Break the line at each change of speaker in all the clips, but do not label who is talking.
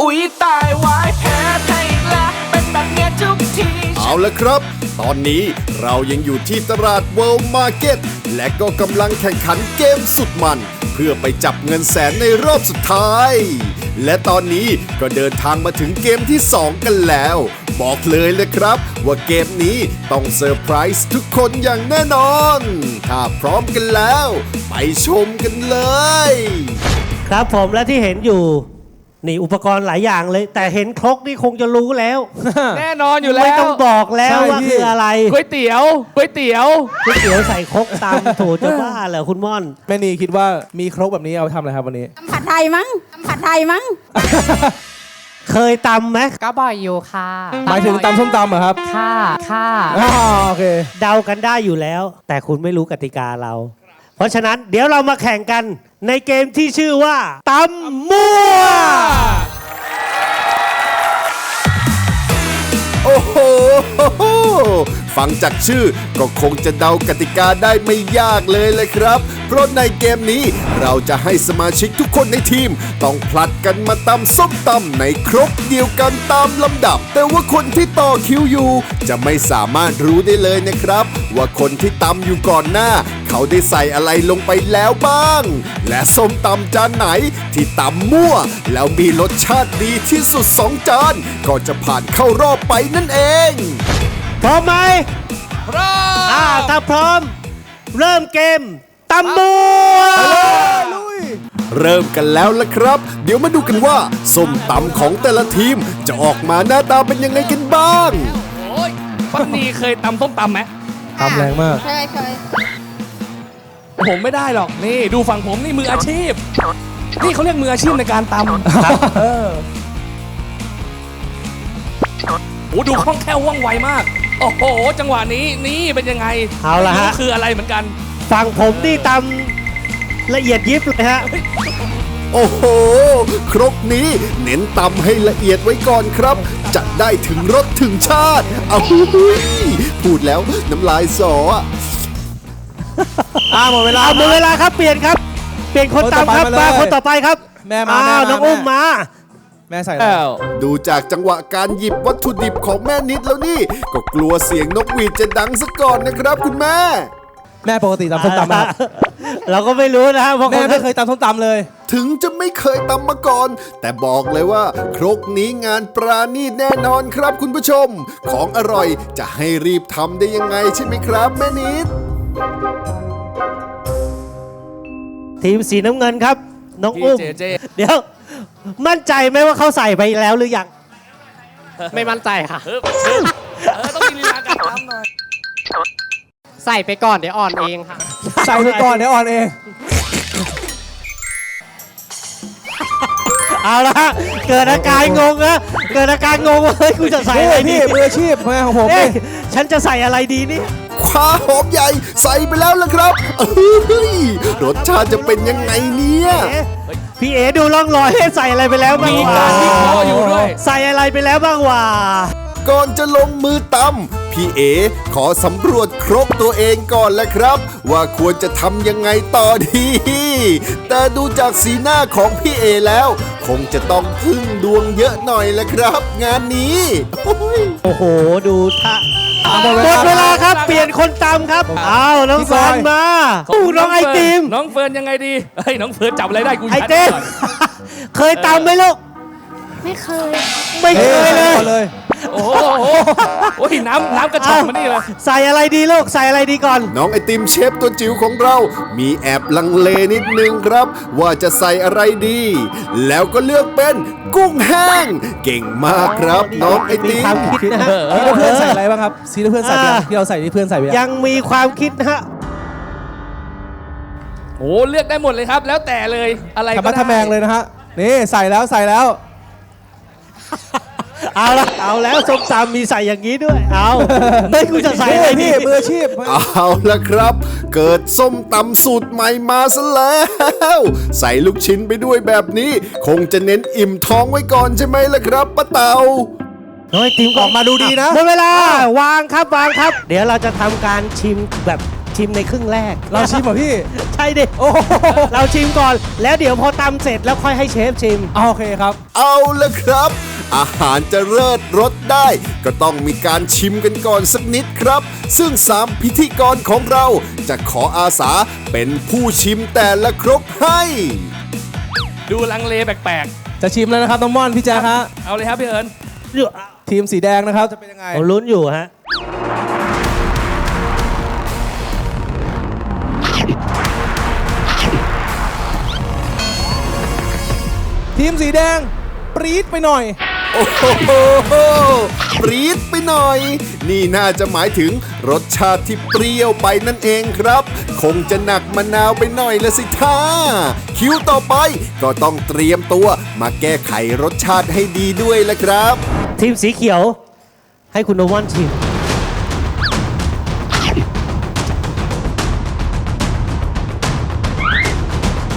อุ๊ยตายวายแพ้ไทยอีกและเป็นแบบเนี้ยทุกที
เอาละครับ ตอนนี้เรายังอยู่ที่ตลาด World Market และก็กำลังแข่งขันเกมสุดมัน เพื่อไปจับเงินแสนในรอบสุดท้าย และตอนนี้ก็เดินทางมาถึงเกมที่ 2 กันแล้ว บอกเลยเลยครับ ว่าเกมนี้ต้องเซอร์ไพรส์ทุกคนอย่างแน่นอน ถ้าพร้อมกันแล้ว ไปชมกันเลย
ครับผมและที่เห็นอยู่ นี่อุปกรณ์หลายอย่างเลย แต่เห็นครกนี่คงจะรู้แล้ว
แน่นอนอยู่แล้ว
ไม่ต้องบอกแล้ว
ใช่
ว่า
พี่
คืออะไร
ก๋วยเตี๋ยวก๋วยเตี๋ยว
ก๋วยเตี๋ยวใส่ครกตามโถจะบ้าเหรอคุณม่อน
แม่นีคิดว่ามีครกแบบนี้เอาไปทำอะไรครับวันนี้
ทำผัดไทยมั้งทำผัดไทยมั้ง
เคยตำไหม
ก็บ่อยอยู่ค่ะ
หมายถึงตำส้มตำเหรอครับ
ค่ะค่ะ
อ๋อโอเค
เดากันได้อยู่แล้ว แต่คุณไม่รู้กติกาเรา เพราะฉะนั้นเดี๋ยวเรามาแข่งกันในเกมที่ชื่อว่าตำมั่ว
โอ้โห ฟังจากชื่อ ก็คงจะเดากติกาได้ไม่ยากเลยเลยครับ เพราะในเกมนี้เราจะให้สมาชิกทุกคนในทีม ต้องผลัดกันมาตำส้มตำในครกเดียวกันตามลำดับ แต่ว่าคนที่ต่อคิวอยู่ จะไม่สามารถรู้ได้เลยนะครับ ว่าคนที่ตำอยู่ก่อนหน้า เขาได้ใส่อะไรลงไปแล้วบ้าง และส้มตำจานไหนที่ตำมั่ว แล้วมีรสชาติดีที่สุดสองจาน ก็จะผ่านเข้ารอบไปนั่นเอง
พร้อมไหมพร้อมอ่าถ้าพร้อม เริ่มเกมตำมั่ว
เริ่มกันแล้วละครับ เดี๋ยวมาดูกันว่าส้มตำของแต่ละทีมจะออกมาหน้าตาเป็นยังไงกันบ้าง
โอ้ยปักนีเคยตำส้มตำไหม
ตำแรงมาก
เคยเคย
ผมไม่ได้หรอกนี่ ดูฝั่งผมนี่มืออาชีพ นี่เขาเรียกมืออาชีพในการตำเออโอ้ดูคล่องแคล่วว่องไวมาก โอ้โห จังหวะนี้นี่เป็นยังไง
เอาละฮะ
ไม่รู้คืออะไรเหมือนกัน
ฝั่งผมนี่ตำละเอียดยิบเลยฮะ
โอ้โห ครกนี้เน้นตำให้ละเอียดไว้ก่อนครับ จะได้ถึงรสถึงชาติ เอาหุยพูดแล้วน้ำลายสออะ
อ่าหมดเวลา
เอาหมดเวลาครับเปลี่ยนครับ เปลี่ยนคนตามครับ
คนต่อไปมาเลย
มาคนต่อไปครับ
แม่มา
อ้าว
แม่มา
น้องอุ้ม
แม่
มา
แม่ใส่อะไร
แล้ว
ดูจากจังหวะการหยิบวัตถุดิบของแม่นิดแล้วนี่ ก็กลัวเสียงนกหวีดจะดังซะก่อนนะครับคุณแม่
แม่ปกติตำส้มตำไหมครับ
เราก็ไม่รู้นะฮะเพราะค
แม่
น
ไม่เคยตำส้มตำเลย
ถึงจะไม่เคยตำมาก่อน แต่บอกเลยว่า ครกนี้งานปราณีตแน่นอนครับคุณผู้ชม ของอร่อยจะให้รีบทำได้ยังไงใช่ไหมครับแม่นิด
ทีมสีน้ำเงินครับ น้อง
พี่
อุ้ม
เจเจ
เดี๋ยว มั่นใจไหมว่าเขาใส่ไปแล้วหรือยัง
ไม่มั่นใจค่ะ
เออเออเออต้องมีลีลาการตำหน่อย
ใส่ไปก่อนเดี๋ยวอ่อนเองค่ะ
ใส่ไปก่อนเดี๋ยวอ่อนเอง
เอาละฮะเกิดอาการงงนะเกิดอาการงงว่าเฮ้ยกูจะใส่
นี่
อะไรดี
พี่มืออาชีพแม่ของผม
เอ๊ะ
นี่
ฉันจะใส่อะไรดีนี่
คว้าหอมใหญ่ใส่ไปแล้วล่ะครับเอ้ยรสชาติจะเป็นยังไงเนี่ย
เอ๊ะ พี่เอ๋ดูร่องรอยให้ใส่อะไรไปแล้วบ้าง
มี
วะ
การวิเคราะห์อยู่ด้วย
ใส่อะไรไปแล้วบ้างวะ
ก่อนจะลงมือตำพี่เอขอสำรวจครกตัวเองก่อนแหละครับ ว่าควรจะทำยังไงต่อดี แต่ดูจากสีหน้าของพี่เอแล้ว คงจะต้องพึ่งดวงเยอะหน่อยแหละครับ งานนี้โอ้ย
โอ้โห ดูท่า
หมด
หมดเวลา ครับเปลี่ยนคนตามครับอ้าวน้อง
พี่
สั
บอนย
มาอู้น้องไอติม
น้องเฟิร์นยังไงดีเฮ้ยน้องเฟิร์นจับอะไรได้กู
ไอ
ยัด
ติม
ก่อน
เคยตามไหมลูก
ไม่เคย
ไม่เค
เอ้
ยเลย
ก่อนเลย
โอ้โหโอ้โหน้ำน้ำกระชอกมานี่เลย
ใส่อะไรดีลูก ใส่อะไรดีก่อน
น้องไอติมเชฟตัวจิ๋วของเรา มีแอบลังเลนิดนึงครับ ว่าจะใส่อะไรดี แล้วก็เลือกเป็นกุ้งแห้ง เก่งมากครับน้องไอ
มี
ติ
ความคิดนะฮะ
คิดว่าเพื่อนใส่อะไรบ้างครับซีที่เพื่อนใส่ไปยัง
อ่า
ที่เราใส่ที่เพื่อนใส่ไปยัง
ยังมีความคิดนะฮะ
โอ้เลือกได้หมดเลยครับ แล้วแต่เลยอะไร
กลับ
ก็
มา
ได้
ทำแมงเลยนะฮะนี่ใส่แล้วใส่แล้ว
เอาละเอาแล้วส้มตำมีใส่อย่างนี้ด้วย เอาไม่กูจะใส่อะไรดี
พี่มืออาชีพ
เอาละครับ เกิดส้มตำสูตรใหม่มาซะแล้ว ใส่ลูกชิ้นไปด้วยแบบนี้ คงจะเน้นอิ่มท้องไว้ก่อนใช่ไหมล่ะครับป้าเตา
น้อยติม
ออกมาดูดีนะ
หมดเวลาวางครับวางครับ เดี๋ยวเราจะทำการชิมแบบ ชิมในครึ่งแรก
เราชิมเหรอพี่
ใช่ดิ
โอ้โห
เราชิมก่อน แล้วเดี๋ยวพอตำเสร็จแล้วค่อยให้เชฟชิม
เอาโอเคครับ
เอาละครับ อาหารจะเลิศรสได้ ก็ต้องมีการชิมกันก่อนสักนิดครับ ซึ่งสามพิธีกรของเราจะขออาสาเป็นผู้ชิมแต่ละครกให้
ดูลังเลแปลก
จะชิมแล้วนะครับน้องม่อนพี่แจ๊คฮะ
ๆ เอาเลยครับพี่เอิญ
ทีมสีแดงนะครับจะเป็นยังไง
ผมลุ้นอยู่ฮะ
ทีมสีแดง ปรี๊ดไปหน่อย
โอ้โหปรี๊ดไปหน่อย นี่น่าจะหมายถึงรสชาติที่เปรี้ยวไปนั่นเองครับ คงจะหนักมะนาวไปหน่อยละสิท่าคิวต่อไปก็ต้องเตรียมตัวมาแก้ไขรสชาติให้ดีด้วยละครับ
ทีมสีเขียว ให้คุณโนมอนชิม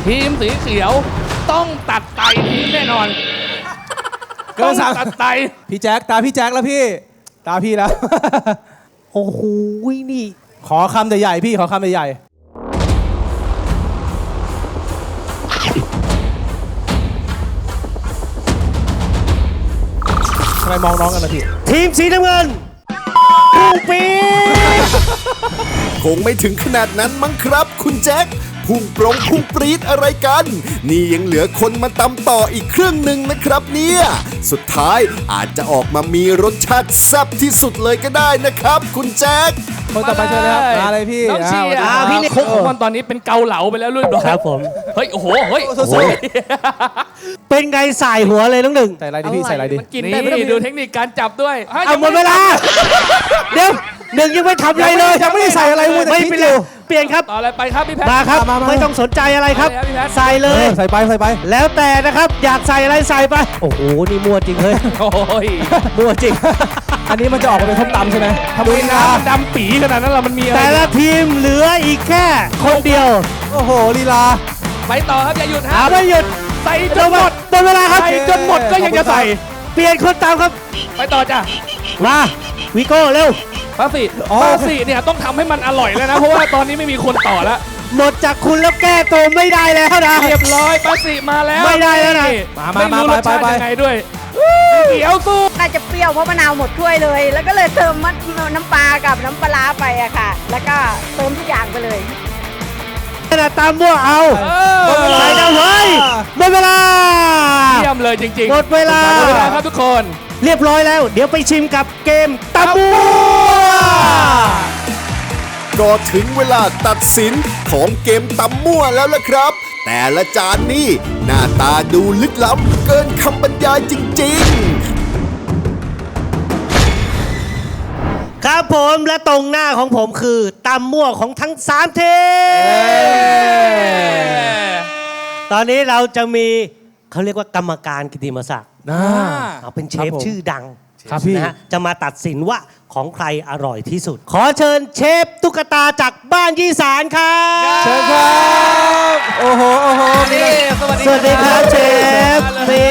ทีมสีเขียว ต้องตัดไตทิ้งแน่นอน
เกิ
ต้อนง
สาม
ตัดไต
พี่แจ๊คตาพี่แจ๊คแล้วพี่ ตาพี่แล้ว
โอ้โหนี่
ขอคำใหญ่ๆพี่ขอคำใหญ่ๆทำไมมองน้องกันนะพี่
ทีมสีน้ำเงินปูปีด
คงไม่ถึงขนาดนั้นมั้งครับ คุณแจ็ค พุ่งปรงพุ่งปรีดอะไรกัน นี่ยังเหลือคนมาตำต่ออีกเครื่องหนึ่งนะครับเนี่ยสุดท้ายอาจจะออกมามีรสชาติแซ่บที่สุดเลยก็ได้นะครับ คุณแจ็ค
คนต่อไปเชิญเลยครับมาเลยพี่
น้องเชียร์
อ่า
อ่า
พี่
พี่
นี่
นี่คุกของมันตอนนี้เป็นเกาเหลาไปแล้วเรียบร้อย
ครับผม
เฮ้ยโอ้โหเฮ้ย
โอ้โห
เป็นไงสายหัวเลยน้องหนึ่ง
ใส่อะไรดีพี่ใส่อะไรดี
มันกินได้ไม่ต้องดูเทคนิคการจับด้วย
เอาหมดเวลาเดี๋ยวหนึ่งยังไม่ทำอะไรเลย
ยังไม่ได้ใส่อะไรมัวแต่
ไม่
คิด
เป็น
อ
ไร
ยู่
เปลี่ยนครับ
ต่ออะไรไปครับพี่แพท
มาครับ
มามามา
ไม่ต้องสนใจอะไรครับ
เอาเลยครับพี่แพท
ใส่เล
เอย อใส่ไปใส่ไป
แล้วแต่นะครับอยากใส่อะไรใส่ไป โอ้โหนี่มั่วจริงเฮ้ย
โอ้ย
มั่วจริง
อันนี้มันจะออกมาเป็นส้มตำใช่ไหม
ทำไมน้ำมันดำปีขนาดนั้นเรามันมีอะไร
แต่ละทีมเหลืออีกแค่คนเดียว
โอ้โหลีลา
ไปต่อครับอย่าหยุดฮะ
เอาไม่หยุด
ใส่จ
จ
น
น
ห
ห
ม
ม
ด
ดหมดเวลาครับ
ใส่จนหมดก็ยังจะใส่
เปลี่ยนคนตามครับ
ไปต่อจ้ะ
มาวิโก้เร็ว
ป้าสิ
อ๋อ
ป้าสิเนี่ยต้องทำให้มันอร่อยแล้วนะ เพราะว่าตอนนี้ไม่มีคนต่อแล้ว
หมดจากคุณแล้วแก้ตัวไม่ได้แล้วนะ
เรียบร้อยป้าสิมาแล้ว
ไม่ได้แล้วนะ
มามา
ไม่รู้
มาร
สชาติ
ไปไป
ยังไงด้วยเขียวสู้
น่าจะเปรี้ยวเพราะมะนาวหมดถ้วยเลย แล้วก็เลยเติมมะน้ำปลากับน้ำปลาร้าไปอะค่ะ แล้วก็เติมทุกอย่างไปเลย
ขนาดตามมั่วเอา
เออ
หมดเวลาแล้วเฮ้ยหมดเวลา
เยี่ยมเลยจริงๆ
หมดเวลา
หมดเวลาครับทุกคน
เรียบร้อยแล้ว เดี๋ยวไปชิมกับเกมตะบัว
ก็ถึงเวลาตัดสินของเกมตำมั่วแล้วล่ะครับ แต่ละจานนี่หน้าตาดูลึกล้ำเกินคำบรรยายจริง ๆ
ครับผมและตรงหน้าของผมคือตำมั่วของทั้ง3ทีมตอนนี้เราจะมี เขาเรียกว่ากรรมการกิติมศักดิ์
อ่า
เอาเป็นเช
ครั
ฟ
บผม
ชื่อดัง
ครับพี่
นะฮะจะมาตัดสินว่าของใครอร่อยที่สุด ขอเชิญเชฟตุ๊กตาจากบ้านยี่สารครับ
เชิญครับ โอ้โห โอ้โหมี
นี่
อะไร
สวัสดี
สวัสดีครับเชฟนี่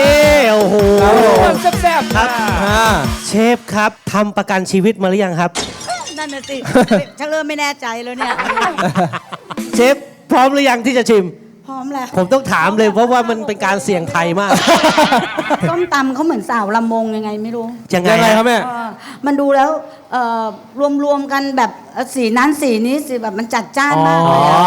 โอ้โห
ครับผม
แซ่บๆ
ครับ
อ่า
เชฟครับทำประกันชีวิตมาหรือยังครับ
นั่นน่ะสิ ชักเริ่มไม่แน่ใจแล้วเนี่ย
เชฟพร้อมหรือยังที่จะชิม
พร้อมแล้ว
ผมต้องถามเลยเพราะว่ามันเป็นการเสี่ยงภัยมาก
ส้มตำเขาเหมือนสาวลำมงยังไงไม่รู้
ยังไง
ยังไงครับแม่
เออมันดูแล้วเอ่อรวมๆกันแบบเอ่อสีนั้นสีนี้สีแบบมันจัดจ้านมากเลยอะ
อ๋อ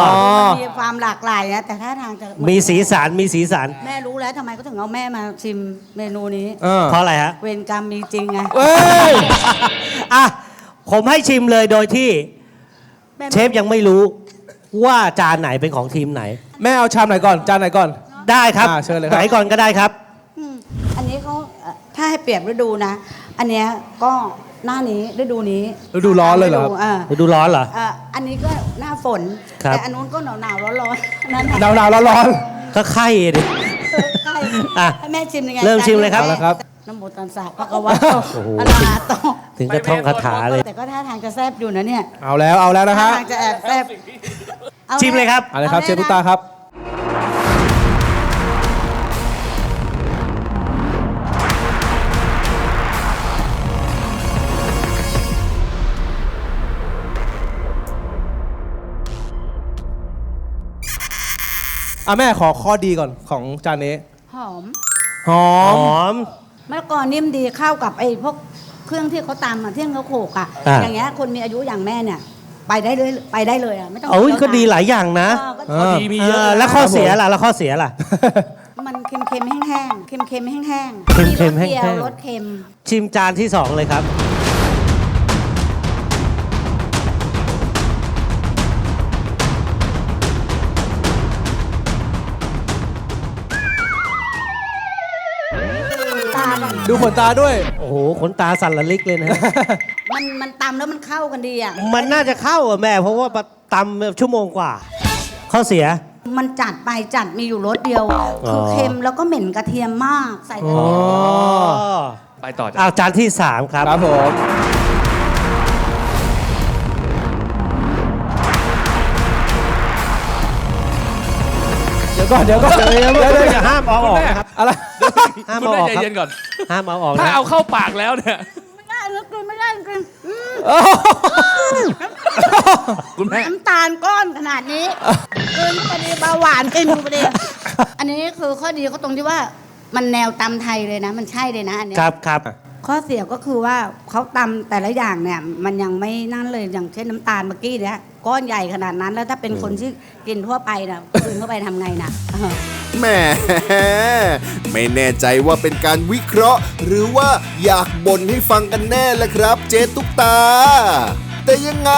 มันมีความหลากหลายนะแต่ท่าทางจะ
มีสีสันมีสีสัน
แม่รู้แล้วทำไมเขาถึงเอาแม่มาชิมเมนูนี้
เออ
เพราะอะไรฮะ
เวรกรรมมีจริงไง
เอ้ย
อะ ผมให้ชิมเลยโดยที่
แม่
เชฟยังไม่รู้ว่าจานไหนเป็นของทีมไหน
แม่เอาชามไหนก่อนจานไหนก่อน
ได้ครับ
อ่าเชิญเลยครับ
ไหนก่อนก็ได้ครับ
อืมอันนี้เขาเอ่อถ้าให้เปรียบฤดูนะ อันเนี้ยก็หน้านี้ฤดูนี้
ฤดูร้อนเลยเหรอครับ
ฤดูอ่า
ดูร้อนเหรอ
อ่าอันนี้ก็หน้าฝน
ครับ
แต่อันนู้นก็หนาวหนาวร้อนร้อนๆนั่น
หนาวหนาวร้อนร้อน
ก็ไข่ดิ
ใช่
อะ
ให้แม่ชิมยังไง
เริ่มชิมเลยครับ
เอาละครับ
น้ำโมตันสาพระกวาโต
โอ้โห
อะระหะโต
ถึงกระท่องคาถาเลย
แต่ก็ท่าทางจะแซบอยู่นะเนี่ย
เอาแล้วเอาแล้วนะ
ท่า
ฮะ
ทางจะแอบแซบ อา
ชิมเลยครับ
อะไรครับ เชฟพุตาครับ อะแม่ขอข้อดีก่อนของจานนี้
หอม
หอม
อม
มะละกอนิ่มดีเข้ากับไอ้พวกเครื่องที่เขาตำมมาเที่ยงเขาโขกอะ
อ่
อย่างเงี้ยคนมีอายุอย่างแม่เนี่ย ไปได้เลยไปได้เลยอะไม่ต้อง
โอ้ย
เคี้ว
ก็ดีห
นาน
ลายอย่างนะ
เออก็
เออ
ดีมีเยอะ
เออแล้วข้อเสียล่ะแล้วข้อเสียล่ะ
มันเค็มๆแห้งๆเค็มๆแห้ง
เค็มๆ
รสเปรี้ยว
แห้งๆ
รสเค็ม
ชิมจานที่สองเลยครับ
ตาแบบ
ดูขนตาด้วย
โอ้โหขนตาสั่นระลิกเลยนะ
มันมันตำแล้วมันเข้ากันดีอะ
มันน่าจะเข้าอะแม่เพราะว่าตำชั่วโมงกว่าข้อเสีย
มันจัดไปจัดมีอยู่รสเดียวคือเค็มแล้วก็เหม็นกระเทียมมากใส่กระเทียม
อ๋อ
ไปต่อจ้ะ
อ้าวจานที่สามครับ
ครับผมเดี๋ยวก่อนเดี๋ยวก่อน
เดี๋ยวเดี๋ยวเดี๋ยวอย่าห้ามเอาออกนะครับ
อะไร
ห้าม
คุณ
เอาอ
แม่
อกครับ
ใจเย็นก่อน
ห้ามเอาออก
ถ้า
นะ
เอาเข้าปากแล้วเนี่ย
ไม่ได้นะกินไม่ได้กินอืม
คุณแม่
น้ำตาลก้อนขนาดนี้กินพอดีเบาหวานกินพอดีอันนี้คือข้อดีเขาตรงที่ว่ามันแนวตำไทยเลยนะ มันใช่เลยนะอันเนี้ย
ครับครับ
ข้อเสียก็คือว่าเขาตำแต่ละอย่างเนี่ยมันยังไม่นั่นเลยอย่างเช่นน้ำตาลเมื่อกี้เนี่ยก้อนใหญ่ขนาดนั้นแล้วถ้าเป็นคนที่กินทั่วไปนะกินเข้าไปทำไงนะเออ
แหมไม่แน่ใจว่าเป็นการวิเคราะห์ หรือว่าอยากบ่นให้ฟังกันแน่ละครับ เจตุกตา แต่ยังไง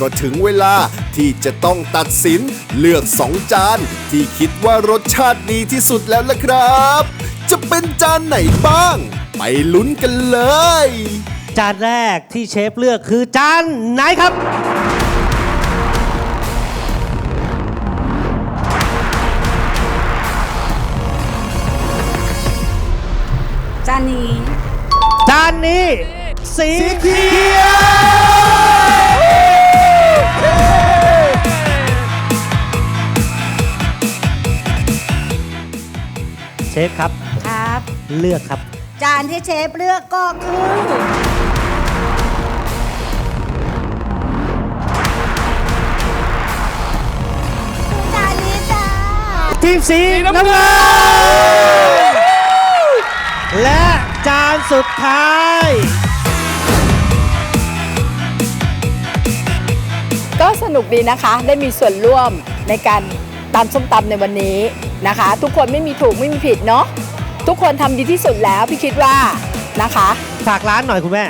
ก็ถึงเวลาที่จะต้องตัดสินเลือกสองจาน ที่คิดว่ารสชาติดีที่สุดแล้วละครับ จะเป็นจานไหนบ้าง ไปลุ้นกันเลย
จานแรกที่เชฟเลือกคือจานไหนครับานนี้ สีเขียวเชฟครับ
ครับ
เลือกครับ
จานที่เชฟเลือกก็คือ จานนี้จ้า
ทีมสีน้ำเงินและจาน สุดท้าย
ก็สนุกดีนะคะได้มีส่วนร่วมในการตำส้มตำในวันนี้นะคะ ทุกคนไม่มีถูกไม่มีผิดเนาะทุกคนทำดีที่สุดแล้วพี่คิดว่านะคะ
ฝากร้านหน่อยคุณแม่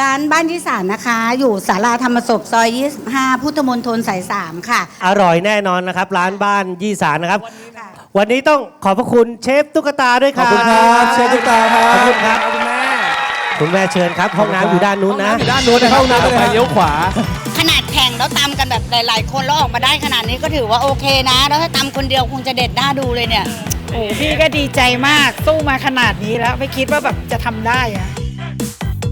ร้านบ้านยี่สานนะคะ อยู่สาราธรรมศพซอย 25 พุทธมณฑลสาย 3 ค่ะ
อร่อยแน่นอนนะครับ ร้านบ้านยี่สานนะครับ วันนี้ต้องขอบพระคุณเชฟตุ๊กตาด้วยค
ขอบ
รับ
คุณครับเชฟตุ๊กตาครั
ขอบคุ
บ
ณครับ
คุณแม่
คุณแม่เชิญครับ ห้องน้ำอยู่ด้านนู้นนะ
อยู่ด้านนู้นนะครับห้องน้ำ
ไป
เลย
เลี้ยวขวา
ขนาดแข่งแล้วตำกันแบบหลาย ๆ คนแล้วออกมาได้ขนาดนี้ก็ถือว่าโอเคนะ แล้วถ้าตำคนเดียวคงจะเด็ดหน้าดูเลยเนี่ย
โอ้พี่ก็ดีใจมากสู้มาขนาดนี้แล้ว ไม่คิดว่าแบบจะทำได้อะ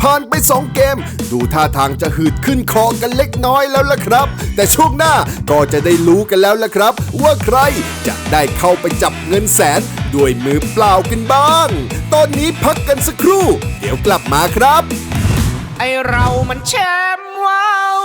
ผ่านไป 2 เกม ดูท่าทางจะหืดขึ้นคอกันเล็กน้อยแล้วล่ะครับ แต่ช่วงหน้าก็จะได้รู้กันแล้วล่ะครับ ว่าใครจะได้เข้าไปจับเงินแสน ด้วยมือเปล่ากันบ้าง ตอนนี้พักกันสักครู่ เดี๋ยวกลับมาครับ
ไอเรามันแชมป์ว้าว